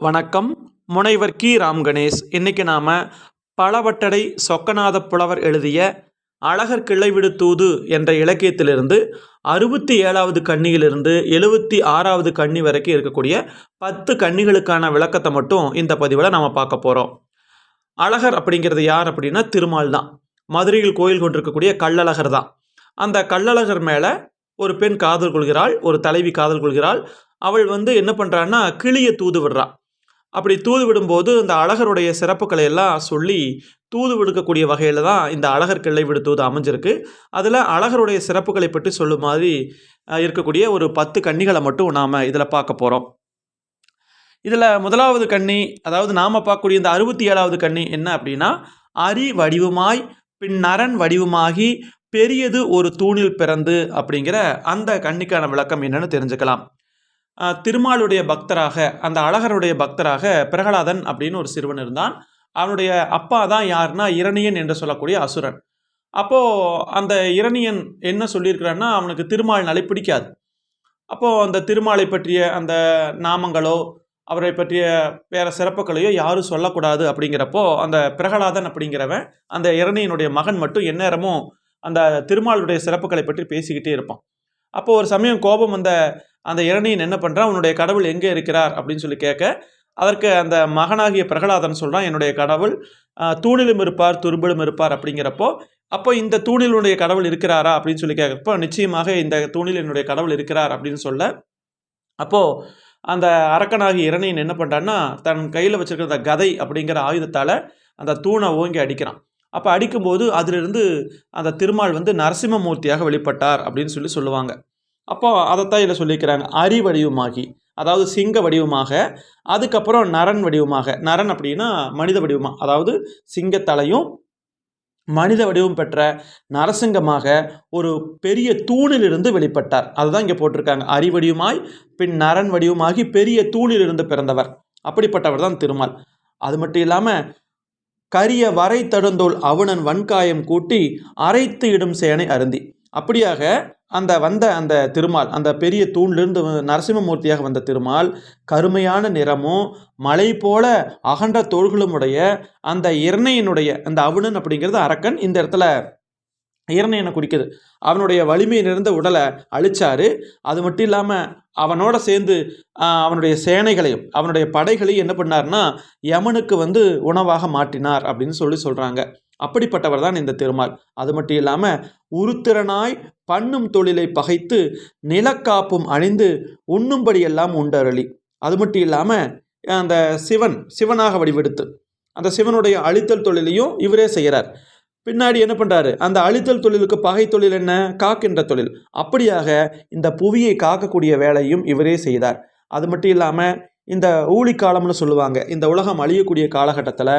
வணக்கம். முனைவர் கி. ராம் கணேஷ். இன்னைக்கு நாம் பலவட்டடை சொக்கநாத புலவர் எழுதிய அழகர் கிளைவிடு தூது என்ற இலக்கியத்திலிருந்து அறுபத்தி ஏழாவது கண்ணியிலிருந்து எழுபத்தி ஆறாவது கண்ணி வரைக்கும் இருக்கக்கூடிய பத்து கன்னிகளுக்கான விளக்கத்தை மட்டும் இந்த பதிவில் நாம் பார்க்க போகிறோம் அழகர் அப்படிங்கிறது யார் அப்படின்னா திருமால் தான். மதுரையில் கோயில் கொண்டிருக்கக்கூடிய கள்ளழகர் தான். அந்த கள்ளழகர் மேலே ஒரு பெண் காதல் கொள்கிறாள் ஒரு தலைவி காதல் கொள்கிறாள். அவள் வந்து என்ன பண்ணுறான்னா கிளியை தூது விடுறா. அப்படி தூது விடும்போது இந்த அழகருடைய சிறப்புகளை எல்லாம் சொல்லி தூது விடுக்கக்கூடிய வகையில் தான் இந்த அழகர் கிள்ளை விடு தூது அமைஞ்சிருக்கு. அதில் அழகருடைய சிறப்புகளை பற்றி சொல்லும் மாதிரி இருக்கக்கூடிய ஒரு பத்து கன்னிகளை மட்டும் நாம் இதில் பார்க்க போகிறோம் இதில் முதலாவது கன்னி அதாவது நாம் பார்க்கக்கூடிய இந்த அறுபத்தி ஏழாவது கன்னி என்ன அப்படின்னா அரி வடிவமாய் பின் நரன் வடிவமாகி பெரியது ஒரு தூணில் பிறந்து அப்படிங்கிற அந்த கன்னிக்கான விளக்கம் என்னன்னு தெரிஞ்சுக்கலாம். திருமாலுடைய பக்தராக அந்த அழகருடைய பக்தராக பிரகலாதன் அப்படின்னு ஒரு சிறுவன் இருந்தான். அவனுடைய அப்பா தான் யாருன்னா இரணியன் என்று சொல்லக்கூடிய அசுரன். அப்போது அந்த இரணியன் என்ன சொல்லியிருக்கிறான்னா அவனுக்கு திருமால்னாலே பிடிக்காது. அப்போது அந்த திருமாலை பற்றிய அந்த நாமங்களோ அவரை பற்றிய வேற சிறப்புகளையோ யாரும் சொல்லக்கூடாது அப்படிங்கிறப்போ அந்த பிரகலாதன் அப்படிங்கிறவன் அந்த இரணியனுடைய மகன் மட்டும் எந்நேரமும் அந்த திருமாலுடைய சிறப்புகளை பற்றி பேசிக்கிட்டே இருப்பான். அப்போது ஒரு சமயம் கோபம் வந்த அந்த இரணியன் என்ன பண்ணுறான் உன்னுடைய கடவுள் எங்கே இருக்கிறார்? அப்படின்னு சொல்லி கேட்க அதற்கு அந்த மகனாகிய பிரகலாதன் சொல்கிறான் என்னுடைய கடவுள் தூணிலும் இருப்பார் துரும்பிலும் இருப்பார் அப்படிங்கிறப்போ அப்போ இந்த தூணிலுடைய கடவுள் இருக்கிறாரா? அப்படின்னு சொல்லி கேட்குறப்போ நிச்சயமாக இந்த தூணில் என்னுடைய கடவுள் இருக்கிறார் அப்படின்னு சொல்ல அப்போது அந்த அரக்கனாகிய இரணியன் என்ன பண்ணுறான்னா தன் கையில் வச்சுருக்கிற அந்த கதை அப்படிங்கிற ஆயுதத்தால் அந்த தூணை ஓங்கி அடிக்கிறான். அப்போ அடிக்கும்போது அதிலிருந்து அந்த திருமால் வந்து நரசிம்மமூர்த்தியாக வெளிப்பட்டார் அப்படின்னு சொல்லி சொல்லுவாங்க. அப்போ அதைத்தான் இதில் சொல்லியிருக்கிறாங்க அரி வடிவமாகி அதாவது சிங்க வடிவமாக அதுக்கப்புறம் நரன் வடிவமாக. நரன் அப்படின்னா மனித வடிவமாக அதாவது சிங்கத்தலையும் மனித வடிவம் பெற்ற நரசிங்கமாக ஒரு பெரிய தூணிலிருந்து வெளிப்பட்டார். அதுதான் இங்கே போட்டிருக்காங்க. அரிவடிவமாய் பின் நரன் வடிவமாகி பெரிய தூணிலிருந்து பிறந்தவர். அப்படிப்பட்டவர் தான் திருமால். அது மட்டும் இல்லாமல் கரிய வரை தடுந்தோல் அவுணன் வன்காயம் கூட்டி அரைத்து இடும் சேனை அருந்தி. அப்படியாக அந்த வந்த அந்த திருமால் அந்த பெரிய தூணிலிருந்து நரசிம்மமூர்த்தியாக வந்த திருமால் கருமையான நிறமும் மலை போல அகன்ற தோள்களுமுடைய அந்த இரணையனுடைய அந்த அவனன் அப்படிங்கிறது அரக்கன் இந்த இடத்துல இரணையனை குறிக்குது. அவனுடைய வலிமை நிறைந்த உடலை அழிச்சாரு. அது மட்டும் இல்லாமல் அவனோட சேர்ந்து அவனுடைய சேனைகளையும் அவனுடைய படைகளையும் என்ன பண்ணார்னா யமனுக்கு வந்து உணவாக மாற்றினார் அப்படின்னு சொல்லி சொல்கிறாங்க அப்படிப்பட்டவர் தான் இந்த திருமால். அது மட்டும் இல்லாமல் உருத்திரனாய் பண்ணும் தொழிலை பகைத்து நிலக்காப்பும் அணிந்து உண்ணும்படியெல்லாம் உண்டரளி. அது மட்டும் இல்லாமல் அந்த சிவன் சிவனாக வடிவெடுத்து அந்த சிவனுடைய அழித்தல் தொழிலையும் இவரே செய்கிறார் பின்னாடி என்ன பண்ணுறாரு அந்த அழித்தல் தொழிலுக்கு பகை தொழில் என்ன? காக்கின்ற தொழில். அப்படியாக இந்த புவியை காக்கக்கூடிய வேலையும் இவரே செய்தார். அது மட்டும் இல்லாமல் இந்த ஊழிக்காலம்னு சொல்லுவாங்க. இந்த உலகம் அழியக்கூடிய காலகட்டத்தில்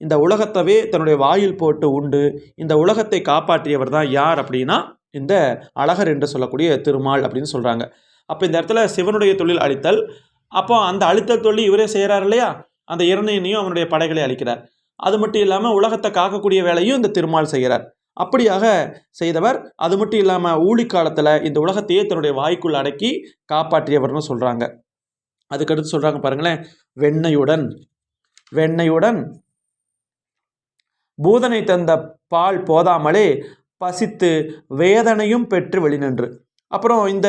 இந்த உலகத்தவே தன்னுடைய வாயில் போட்டு உண்டு இந்த உலகத்தை காப்பாற்றியவர் தான் யார் அப்படின்னா இந்த அழகர் என்று சொல்லக்கூடிய திருமால் அப்படின்னு சொல்கிறாங்க அப்போ இந்த இடத்துல சிவனுடைய தொழில் அழித்தல். அப்போ அந்த அழித்தல் தொழில் இவரே செய்கிறார் இல்லையா? அந்த இரணையனையும் அவனுடைய படைகளை அழிக்கிறார். அது மட்டும் இல்லாமல் உலகத்தை காக்கக்கூடிய வேலையும் இந்த திருமால் செய்கிறார். அப்படியாக செய்தவர் அது மட்டும் இல்லாமல் ஊழிக்காலத்தில் இந்த உலகத்தையே தன்னுடைய வாய்க்குள் அடக்கி காப்பாற்றியவர்னு சொல்கிறாங்க அதுக்கடுத்து சொல்கிறாங்க பாருங்களேன் வெண்ணையுடன். வெண்ணையுடன் பூதனை தந்த பால் போதாமலே பசித்து வேதனையும் பெற்று வெளிநின்று அப்புறம் இந்த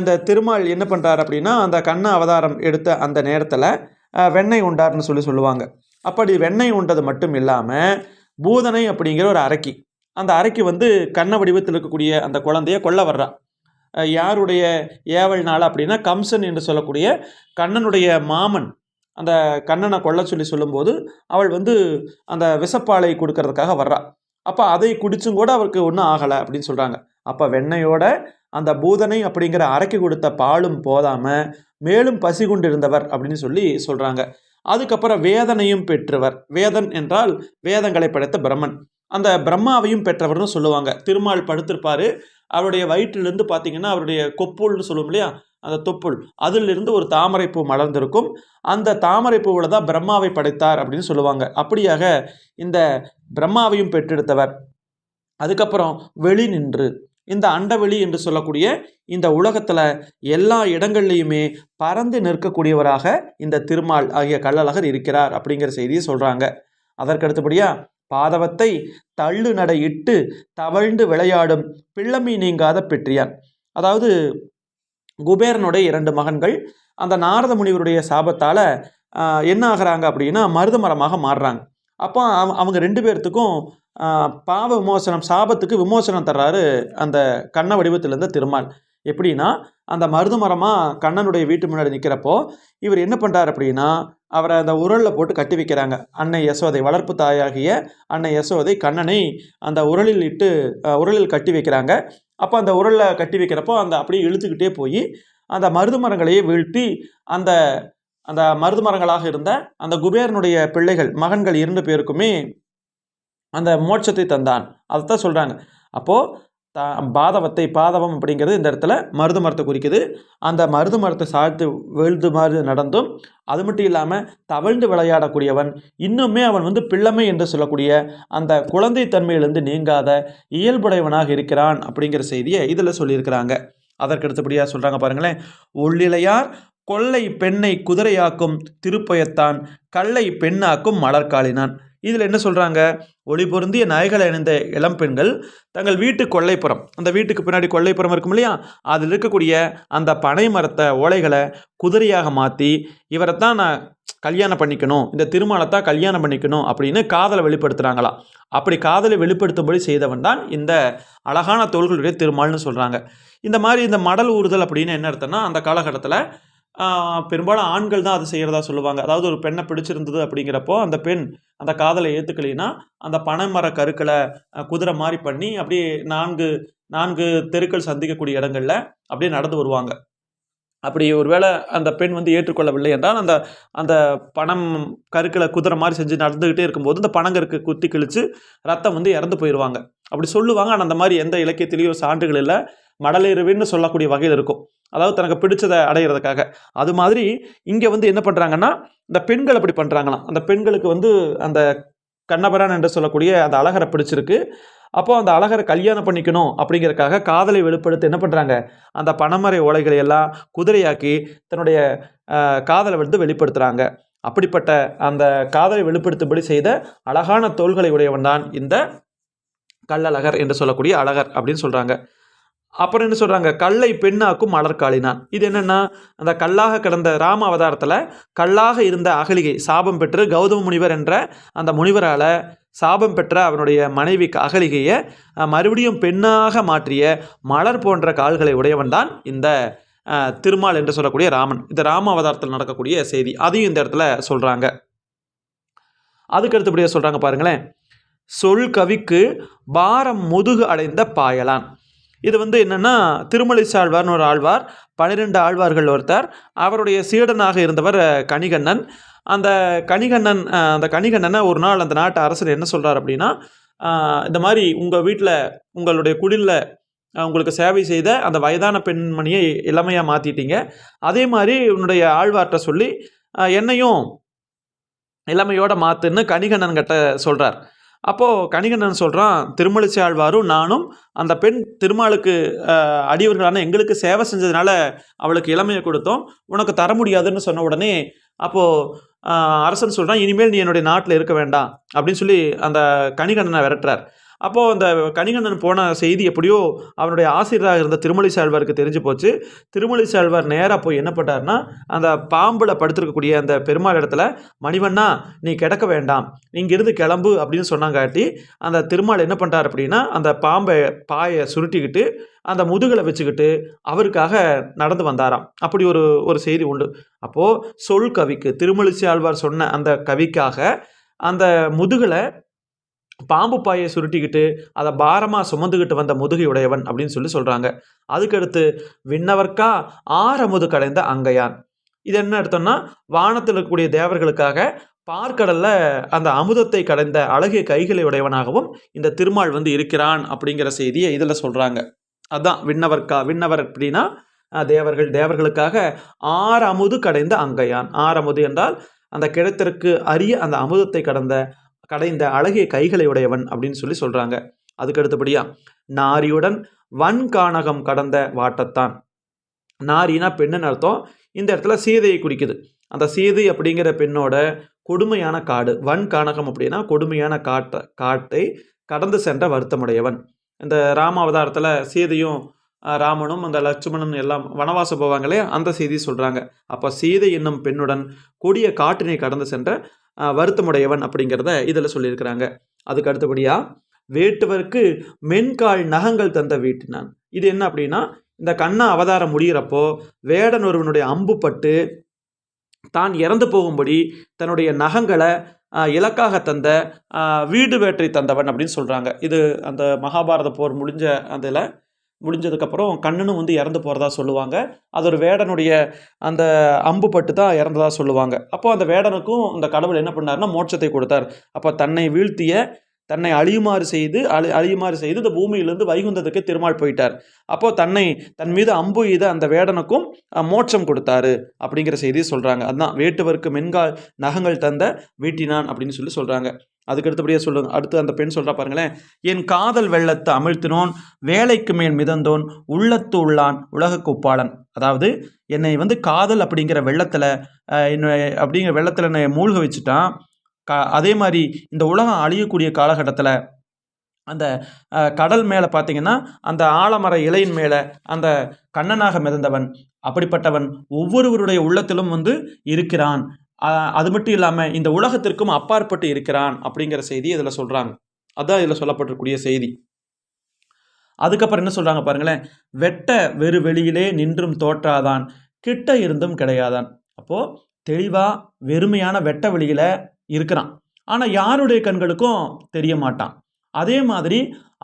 இந்த திருமால் என்ன பண்ணுறார் அப்படின்னா அந்த கண்ண அவதாரம் எடுத்த அந்த நேரத்தில் வெண்ணெய் உண்டார்னு சொல்லி சொல்லுவாங்க. அப்படி வெண்ணெய் உண்டது மட்டும் இல்லாமல் பூதனை அப்படிங்கிற ஒரு அரக்கி. அந்த அரக்கி வந்து கண்ண வடிவத்தில் இருக்கக்கூடிய அந்த குழந்தைய கொல்ல வர்றா. யாருடைய ஏவல் நாள் அப்படின்னா கம்சன் என்று சொல்லக்கூடிய கண்ணனுடைய மாமன். அந்த கண்ணனை கொல்ல சொல்லி சொல்லும்போது அவள் வந்து அந்த விசப்பாலை கொடுக்கறதுக்காக வர்றா. அப்போ அதை குடிச்சும் கூட அவருக்கு ஒன்றும் ஆகலை அப்படின்னு சொல்கிறாங்க அப்போ வெண்ணையோட அந்த பூதனை அப்படிங்கிற அரைக்கு கொடுத்த பாலும் போதாமல் மேலும் பசி கொண்டிருந்தவர் அப்படின்னு சொல்லி சொல்கிறாங்க அதுக்கப்புறம் வேதனையும் பெற்றவர். வேதன் என்றால் வேதங்களை படைத்த பிரம்மன். அந்த பிரம்மாவையும் பெற்றவர்னு சொல்லுவாங்க. திருமால் படுத்திருப்பாரு. அவருடைய வயிற்றிலிருந்து பார்த்தீங்கன்னா அவருடைய கொப்புள்னு சொல்லுவோம் இல்லையா? அந்த தொப்புள். அதிலிருந்து ஒரு தாமரைப்பூ மலர்ந்திருக்கும். அந்த தாமரைப்பூவில் தான் பிரம்மாவை படைத்தார் அப்படின்னு சொல்லுவாங்க. அப்படியாக இந்த பிரம்மாவையும் பெற்றெடுத்தவர். அதுக்கப்புறம் வெளி நின்று இந்த அண்டவெளி என்று சொல்லக்கூடிய இந்த உலகத்தில் எல்லா இடங்கள்லையுமே பறந்து நிற்கக்கூடியவராக இந்த திருமால் ஆகிய கள்ளழகர் இருக்கிறார் அப்படிங்கிற செய்தியை சொல்கிறாங்க அதற்கடுத்தபடியாக பாதவத்தை தள்ளு நடை இட்டு தவழ்ந்து விளையாடும் பிள்ளமை நீங்காத பெற்றியான். அதாவது குபேரனுடைய இரண்டு மகன்கள் அந்த நாரத முனிவருடைய சாபத்தால் என்ன ஆகிறாங்க அப்படின்னா மருத மரமாக மாறுறாங்க. அப்போ அவங்க ரெண்டு பேர்த்துக்கும் பாவ விமோசனம் சாபத்துக்கு விமோசனம் தர்றாரு அந்த கண்ண வடிவத்திலேருந்து திருமால். எப்படின்னா அந்த மருது மரமாக கண்ணனுடைய வீட்டு முன்னாடி நிற்கிறப்போ இவர் என்ன பண்ணுறார் அப்படின்னா அவரை அந்த உரலில் போட்டு கட்டி வைக்கிறாங்க. அன்னை யசோதை வளர்ப்பு தாயாகிய அன்னை யசோதை கண்ணனை அந்த உரலில் இட்டு உரலில் கட்டி வைக்கிறாங்க. அப்போ அந்த உரலில் கட்டி வைக்கிறப்போ அந்த அப்படியே இழுத்துக்கிட்டே போய் அந்த மருது மரங்களையே வீழ்த்தி அந்த அந்த மருது மரங்களாக இருந்த அந்த குபேரனுடைய பிள்ளைகள் மகன்கள் இரண்டு பேருக்குமே அந்த மோட்சத்தை தந்தான். அதைத்தான் சொல்கிறாங்க அப்போது தா பாதவத்தை பாதவம் அப்படிங்கிறது இந்த இடத்துல மருது மரத்தை குறிக்குது. அந்த மருது மரத்தை சாழ்த்து விழுது மாதிரி நடந்தும் அது மட்டும் இல்லாமல் தவழ்ந்து விளையாடக்கூடியவன் இன்னுமே அவன் வந்து பிள்ளமை என்று சொல்லக்கூடிய அந்த குழந்தை தன்மையிலிருந்து நீங்காத இயல்புடையவனாக இருக்கிறான் அப்படிங்கிற செய்தியை இதில் சொல்லியிருக்கிறாங்க. அதற்கு அடுத்தபடியாக சொல்கிறாங்க பாருங்களேன் உள்ளிலையார் கொள்ளை பெண்ணை குதிரையாக்கும் திருப்பயத்தான் கல்லை பெண்ணாக்கும் மலர்காலினான். இதில் என்ன சொல்கிறாங்க ஒளி பொருந்திய நாய்களை அணிந்த இளம்பெண்கள் தங்கள் வீட்டு கொள்ளைப்புறம் அந்த வீட்டுக்கு பின்னாடி கொள்ளைப்புறம் இருக்கும் இல்லையா? அதில் இருக்கக்கூடிய அந்த பனை மரத்தை ஓலைகளை குதிரையாக மாற்றி இவரைத்தான் நான் கல்யாணம் பண்ணிக்கணும் இந்த திருமணத்தான் கல்யாணம் பண்ணிக்கணும் அப்படின்னு காதலை வெளிப்படுத்துகிறாங்களாம் அப்படி காதலை வெளிப்படுத்தும்படி செய்தவன் தான் இந்த அழகான தோள்களுடைய திருமால்னு சொல்கிறாங்க இந்த மாதிரி இந்த மடல் ஊறுதல் அப்படின்னு என்ன அர்த்தம்னா அந்த காலகட்டத்தில் பெரும்பாலும் ஆண்கள் தான் அது செய்கிறதா சொல்லுவாங்க. அதாவது ஒரு பெண்ணை பிடிச்சிருந்தது அப்படிங்கிறப்போ அந்த பெண் அந்த காதலை ஏற்றுக்கலைன்னா அந்த பனைமர கருக்களை குதிரை மாதிரி பண்ணி அப்படியே நான்கு நான்கு தெருக்கள் சந்திக்கக்கூடிய இடங்களில் அப்படியே நடந்து வருவாங்க. அப்படி ஒருவேளை அந்த பெண் வந்து ஏற்றுக்கொள்ளவில்லை என்றால் அந்த அந்த பணம் கருக்களை குதிரை மாதிரி செஞ்சு நடந்துக்கிட்டே இருக்கும்போது இந்த பணங்கருக்கு குத்தி கிழித்து ரத்தம் வந்து இறந்து போயிடுவாங்க அப்படி சொல்லுவாங்க. ஆனால் அந்த மாதிரி எந்த இலக்கியத்திலையும் சான்றுகள் இல்லை. மடலேறுவின்னு சொல்லக்கூடிய வகையில் இருக்கும். அதாவது தனக்கு பிடிச்சதை அடையிறதுக்காக. அது மாதிரி இங்கே வந்து என்ன பண்ணுறாங்கன்னா இந்த பெண்கள் அப்படி பண்ணுறாங்களாம் அந்த பெண்களுக்கு வந்து அந்த கண்ணபரன் என்று சொல்லக்கூடிய அந்த அழகரை பிடிச்சிருக்கு. அப்போது அந்த அழகரை கல்யாணம் பண்ணிக்கணும் அப்படிங்கிறதுக்காக காதலை வெளிப்படுத்த என்ன பண்ணுறாங்க அந்த பணமறை ஓலைகளை எல்லாம் குதிரையாக்கி தன்னுடைய காதலை வந்து வெளிப்படுத்துகிறாங்க அப்படிப்பட்ட அந்த காதலை வெளிப்படுத்தும்படி செய்த அழகான தோள்களை உடையவன் தான் இந்த கல்லழகர் என்று சொல்லக்கூடிய அழகர் அப்படின்னு சொல்கிறாங்க அப்புறம் என்ன சொல்கிறாங்க கல்லை பெண்ணாக்கும் மலர்காலினான் இது என்னென்னா அந்த கல்லாக கிடந்த ராம அவதாரத்தில் கல்லாக இருந்த அகலிகை சாபம் பெற்று கௌதம முனிவர் என்ற அந்த முனிவரால் சாபம் பெற்ற அவனுடைய மனைவி அகலிகையை மறுபடியும் பெண்ணாக மாற்றிய மலர் போன்ற கால்களை உடையவன் தான் இந்த திருமால் என்று சொல்லக்கூடிய ராமன். இந்த ராம அவதாரத்தில் நடக்கக்கூடிய செய்தி. அதையும் இந்த இடத்துல சொல்கிறாங்க அதுக்கு அடுத்தபடியாக சொல்கிறாங்க பாருங்களேன். சொல் கவிக்கு பாரம் முதுகு அடைந்த பாயலான். இது வந்து என்னென்னா திருமலை சாழ்வார்னு ஒரு ஆழ்வார் பன்னிரெண்டு ஆழ்வார்கள் ஒருத்தர். அவருடைய சீடனாக இருந்தவர் கணிகண்ணன் அந்த கணிகண்ணன் அந்த கணிகண்ணனை ஒரு நாள் அந்த நாட்டு அரசர் என்ன சொல்கிறார் அப்படின்னா இந்த மாதிரி உங்கள் வீட்டில் உங்களுடைய குடிலில் உங்களுக்கு சேவை செய்த அந்த வயதான பெண்மணியை இளமையாக மாற்றிட்டீங்க அதே மாதிரி உன்னுடைய ஆழ்வார்கிட்ட சொல்லி என்னையும் இளமையோடு மாற்றுன்னு கணிகண்ணன் கிட்ட சொல்கிறார் அப்போது கணிகண்ணன் சொல்கிறான் திருமலிசை ஆழ்வாரும் நானும் அந்த பெண் திருமாலுக்கு அடியவர்களான எங்களுக்கு சேவை செஞ்சதுனால அவளுக்கு இளமையை கொடுத்தோம். உனக்கு தர முடியாதுன்னு சொன்ன உடனே அப்போது அரசன் சொல்கிறான் இனிமேல் நீ என்னுடைய நாட்டில் இருக்க வேண்டாம். அப்படின்னு சொல்லி அந்த கணிகண்ணனை விரட்டுறார். அப்போது அந்த கணிகண்டன் போன செய்தி எப்படியோ அவனுடைய ஆசிரியராக இருந்த திருமலை சாழ்வாருக்கு தெரிஞ்சு போச்சு. திருமலை சாழ்வார் நேராக போய் என்ன பண்ணார்னா அந்த பாம்பில் படுத்திருக்கக்கூடிய அந்த பெருமாள் இடத்துல மணிவண்ணா நீ கிடக்க வேண்டாம். இங்கிருந்து கிளம்பு அப்படின்னு சொன்னாங்காட்டி அந்த திருமால் என்ன பண்ணுறார் அப்படின்னா அந்த பாம்பை பாயை சுருட்டிக்கிட்டு அந்த முதுகலை வச்சுக்கிட்டு அவருக்காக நடந்து வந்தாராம். அப்படி ஒரு ஒரு செய்தி உண்டு. அப்போது சொல் கவிக்கு திருமலிசி ஆழ்வார் சொன்ன அந்த கவிக்காக அந்த முதுகலை பாம்பு பாயை சுருட்டிக்கிட்டு அதை பாரமாக சுமந்துக்கிட்டு வந்த முதுகை உடையவன் அப்படின்னு சொல்லி சொல்கிறாங்க அதுக்கடுத்து விண்ணவர்க்கா ஆறமுது கடைந்த அங்கையான். இது என்ன எடுத்தோம்னா வானத்தில் இருக்கக்கூடிய தேவர்களுக்காக பார்க்கடலில் அந்த அமுதத்தை கடைந்த அழகிய கைகளை உடையவனாகவும் இந்த திருமால் வந்து இருக்கிறான் அப்படிங்கிற செய்தியை இதில் சொல்கிறாங்க அதுதான் விண்ணவர்க்கா விண்ணவர் அப்படின்னா தேவர்கள் தேவர்களுக்காக ஆறு அமுது கடைந்த அங்கையான். ஆறு அமுது என்றால் அந்த கிழத்திற்கு அரிய அந்த அமுதத்தை கடந்த கடைந்த அழகிய கைகளை உடையவன் அப்படின்னு சொல்லி சொல்கிறாங்க அதுக்கு அடுத்தபடியாக நாரியுடன் வன்கானகம் கடந்த வாட்டத்தான். நாரினா பெண்ணுன்னு அர்த்தம். இந்த இடத்துல சீதையை குறிக்குது. அந்த சீதை அப்படிங்கிற பெண்ணோட கொடுமையான காடு வன் கானகம் அப்படின்னா கொடுமையான காட்டை காட்டை கடந்து சென்ற வருத்தமுடையவன். இந்த ராம அவதாரத்தில் சீதையும் ராமனும் அந்த லட்சுமணன் எல்லாம் வனவாசம் போவாங்களே அந்த செய்தி சொல்கிறாங்க அப்போ சீதை என்னும் பெண்ணுடன் கொடிய காட்டினை கடந்து சென்ற வருத்தமுடையவன் அப்படிங்கிறத இதில் சொல்லியிருக்கிறாங்க. அதுக்கு அடுத்தபடியாக வேட்டுவருக்கு மென்கால் நகங்கள் தந்த வீட்டினான். இது என்ன அப்படின்னா இந்த கண்ணா அவதாரம் முடிகிறப்போ வேடன் ஒருவனுடைய அம்பு பட்டு தான் இறந்து போகும்படி தன்னுடைய நகங்களை இலக்காக தந்த வீடு வேட்டை தந்தவன் அப்படின்னு சொல்கிறாங்க இது அந்த மகாபாரத போர் முடிஞ்ச அதில் முடிஞ்சதுக்கப்புறம் கண்ணனும் வந்து இறந்து போகிறதா சொல்லுவாங்க. அது ஒரு வேடனுடைய அந்த அம்பு பட்டு தான் இறந்ததா சொல்லுவாங்க. அப்போ அந்த வேடனுக்கும் அந்த கடவுள் என்ன பண்ணார்னா மோட்சத்தை கொடுத்தார். அப்போ தன்னை வீழ்த்திய தன்னை அழியுமாறு செய்து அழி அழியுமாறு செய்து இந்த பூமியிலிருந்து வைகுந்தத்துக்கு திருமால் போயிட்டார். அப்போ தன்னை தன் மீது அம்பு எய்த அந்த வேடனுக்கும் மோட்சம் கொடுத்தாரு அப்படிங்கிற செய்தியை சொல்கிறாங்க அதுதான் வேட்டுவருக்கு மென்கால் நகங்கள் தந்த வீட்டினான் அப்படின்னு சொல்லி சொல்கிறாங்க அதுக்கு அடுத்தபடியாக சொல்லுங்க அடுத்து அந்த பெண் சொல்கிறா பாருங்களேன். என் காதல் வெள்ளத்தை அமிழ்த்தினோன் வேலைக்கு மேல் மிதந்தோன் உள்ளத்து உள்ளான் உலகக்குப்பாளன் அதாவது என்னை வந்து காதல் அப்படிங்கிற வெள்ளத்தில் என்னை அப்படிங்கிற வெள்ளத்தில் என்னை மூழ்க வச்சுட்டான். க அதே மாதிரி இந்த உலகம் அழியக்கூடிய காலகட்டத்தில் அந்த கடல் மேலே பார்த்தீங்கன்னா அந்த ஆலமர இலையின் மேலே அந்த கண்ணனாக மிதந்தவன் அப்படிப்பட்டவன் ஒவ்வொருவருடைய உள்ளத்திலும் வந்து இருக்கிறான். அது மட்டும் இல்லாமல் இந்த உலகத்திற்கும் அப்பாற்பட்டு இருக்கிறான் அப்படிங்கிற செய்தி இதில் சொல்கிறாங்க அதுதான் இதில் சொல்லப்பட்டிருக்கூடிய செய்தி. அதுக்கப்புறம் என்ன சொல்கிறாங்க பாருங்களேன் வெட்ட வெறு வெளியிலே நின்றும் தோற்றாதான் கிட்ட இருந்தும் கிடையாதான். அப்போது தெளிவாக வெறுமையான வெட்ட வெளியில் இருக்கிறான். ஆனால் யாருடைய கண்களுக்கும் தெரிய மாட்டான் அதே மாதிரி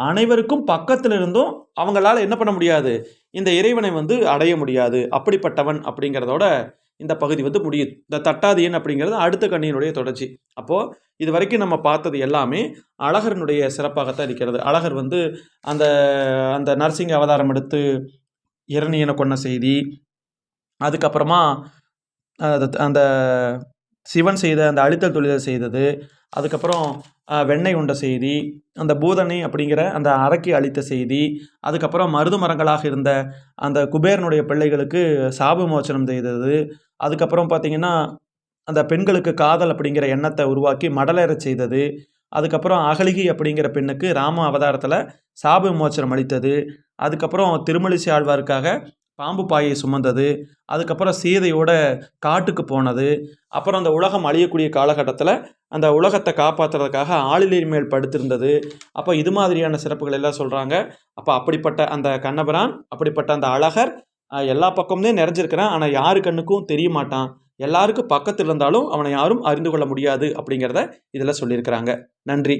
அனைவருக்கும் பக்கத்தில் இருந்தும் அவங்களால என்ன பண்ண முடியாது? இந்த இறைவனை வந்து அடைய முடியாது. அப்படிப்பட்டவன் அப்படிங்கிறதோட இந்த பகுதி வந்து முடியுது. இந்த தட்டாதியன் அப்படிங்கிறது அடுத்த கண்ணியினுடைய தொடர்ச்சி. அப்போது இது வரைக்கும் நம்ம பார்த்தது எல்லாமே அழகரனுடைய சிறப்பாகத்தான் இருக்கிறது. அழகர் வந்து அந்த அந்த நரசிங்க அவதாரம் எடுத்து இரணியனை கொன்ன செய்தி அதுக்கப்புறமா அந்த சிவன் செய்த அந்த அழித்தல் தொழிலை செய்தது அதுக்கப்புறம் வெண்ணெய் உண்ட செய்தி அந்த பூதனை அப்படிங்கிற அந்த அரக்கி அழித்த செய்தி அதுக்கப்புறம் மருது மரங்களாக இருந்த அந்த குபேரனுடைய பிள்ளைகளுக்கு சாப மோச்சனம் செய்தது அதுக்கப்புறம் பார்த்திங்கன்னா அந்த பெண்களுக்கு காதல் அப்படிங்கிற எண்ணத்தை உருவாக்கி மடலேறச் செய்தது அதுக்கப்புறம் அகலிகி அப்படிங்கிற பெண்ணுக்கு ராம அவதாரத்தில் சாப விமோச்சனம் அளித்தது அதுக்கப்புறம் திருமலிசை ஆழ்வாருக்காக பாம்பு பாயை சுமந்தது அதுக்கப்புறம் சீதையோட காட்டுக்கு போனது அப்புறம் அந்த உலகம் அழியக்கூடிய காலகட்டத்தில் அந்த உலகத்தை காப்பாற்றுறதுக்காக ஆளிலின் மேல் படுத்திருந்தது. அப்போ இது மாதிரியான சிறப்புகள் எல்லாம் சொல்கிறாங்க அப்போ அப்படிப்பட்ட அந்த கண்ணபிரான் அப்படிப்பட்ட அந்த அழகர் எல்லா பக்கமுமே நிறைஞ்சிருக்கிறான். ஆனால் யாரு கண்ணுக்கும் தெரிய மாட்டான். எல்லாருக்கும் பக்கத்தில் இருந்தாலும் அவனை யாரும் அறிந்து கொள்ள முடியாது அப்படிங்கிறத இதில் சொல்லியிருக்கிறாங்க. நன்றி.